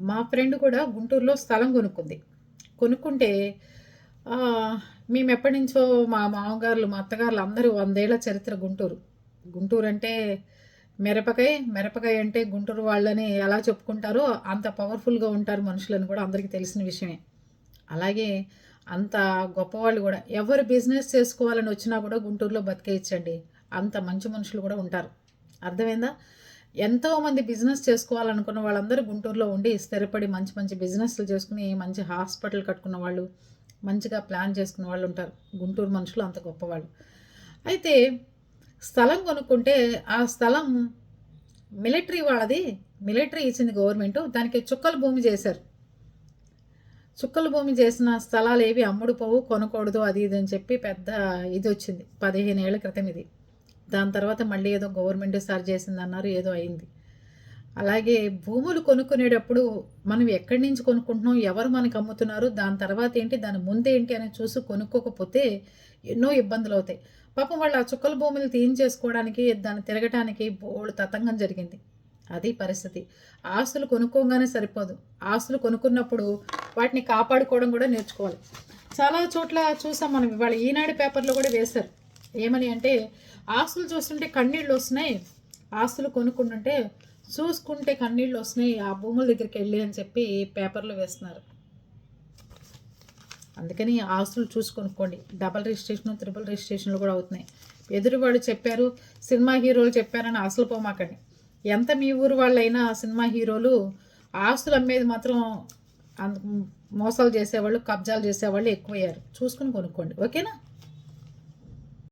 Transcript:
మా ఫ్రెండ్ కూడా గుంటూరులో స్థలం కొనుక్కుంది. కొనుక్కుంటే మేము ఎప్పటి నుంచో మా మామగారులు మా అత్తగారులు అందరూ వందేళ్ళ చరిత్ర గుంటూరు. గుంటూరు అంటే మిరపకాయ మిరపకాయ అంటే గుంటూరు వాళ్ళని ఎలా చెప్పుకుంటారో అంత పవర్ఫుల్గా ఉంటారు మనుషులని కూడా అందరికీ తెలిసిన విషయమే. అలాగే అంత గొప్పవాళ్ళు కూడా. ఎవరు బిజినెస్ చేసుకోవాలని వచ్చినా కూడా గుంటూరులో బతికేయచ్చండి అంత మంచి మనుషులు కూడా ఉంటారు. అర్థమైందా? ఎంతోమంది బిజినెస్ చేసుకోవాలనుకున్న వాళ్ళందరూ గుంటూరులో ఉండి స్థిరపడి మంచి మంచి బిజినెస్లు చేసుకుని మంచి హాస్పిటల్ కట్టుకున్న వాళ్ళు మంచిగా ప్లాన్ చేసుకున్న వాళ్ళు ఉంటారు. గుంటూరు మనుషులు అంత గొప్పవాళ్ళు. అయితే స్థలం కొనుక్కుంటే ఆ స్థలం మిలిటరీ వాళ్ళది. మిలిటరీ ఇచ్చింది గవర్నమెంట్. దానికి చుక్కల భూమి చేశారు. చుక్కల భూమి చేసిన స్థలాలు ఏవి అమ్ముడు పోవు కొనకూడదు అది ఇది అని చెప్పి పెద్ద ఇది వచ్చింది. పదిహేను ఏళ్ళ క్రితం ఇది. దాని తర్వాత మళ్ళీ ఏదో గవర్నమెంట్ సార్ చేసింది అన్నారు ఏదో అయింది. అలాగే భూములు కొనుక్కునేటప్పుడు మనం ఎక్కడి నుంచి కొనుక్కుంటున్నాం ఎవరు మనకు అమ్ముతున్నారు దాని తర్వాత ఏంటి దాని ముందేంటి అని చూసి కొనుక్కోకపోతే ఎన్నో ఇబ్బందులు అవుతాయి. పాపం వాళ్ళు ఆ చుక్కల భూములు తీయించేసుకోవడానికి దాన్ని తిరగటానికి బోళ్ళు తతంగం జరిగింది. అది పరిస్థితి. ఆస్తులు కొనుక్కోగానే సరిపోదు. ఆస్తులు కొనుక్కున్నప్పుడు వాటిని కాపాడుకోవడం కూడా నేర్చుకోవాలి. చాలా చోట్ల చూసాం మనం ఇవాళ ఈనాడు పేపర్లో కూడా వేశారు. ఏమని అంటే ఆస్తులు చూస్తుంటే కన్నీళ్ళు వస్తున్నాయి. ఆస్తులు కొనుక్కుంటుంటే చూసుకుంటే కన్నీళ్ళు వస్తున్నాయి. ఆ భూముల దగ్గరికి వెళ్ళి అని చెప్పి పేపర్లో వేస్తున్నారు. అందుకని ఆస్తులు చూసి కొనుక్కోండి. డబల్ రిజిస్ట్రేషన్ త్రిబుల్ రిజిస్ట్రేషన్లు కూడా అవుతున్నాయి. ఎదురువాడు చెప్పారు సినిమా హీరోలు చెప్పారని ఆస్తులు పోమాకండి. ఎంత మీ ఊరు వాళ్ళైనా సినిమా హీరోలు ఆస్తులు అమ్మేది మాత్రం మోసాలు చేసేవాళ్ళు కబ్జాలు చేసేవాళ్ళు ఎక్కువయ్యారు. చూసుకుని కొనుక్కోండి. ఓకేనా?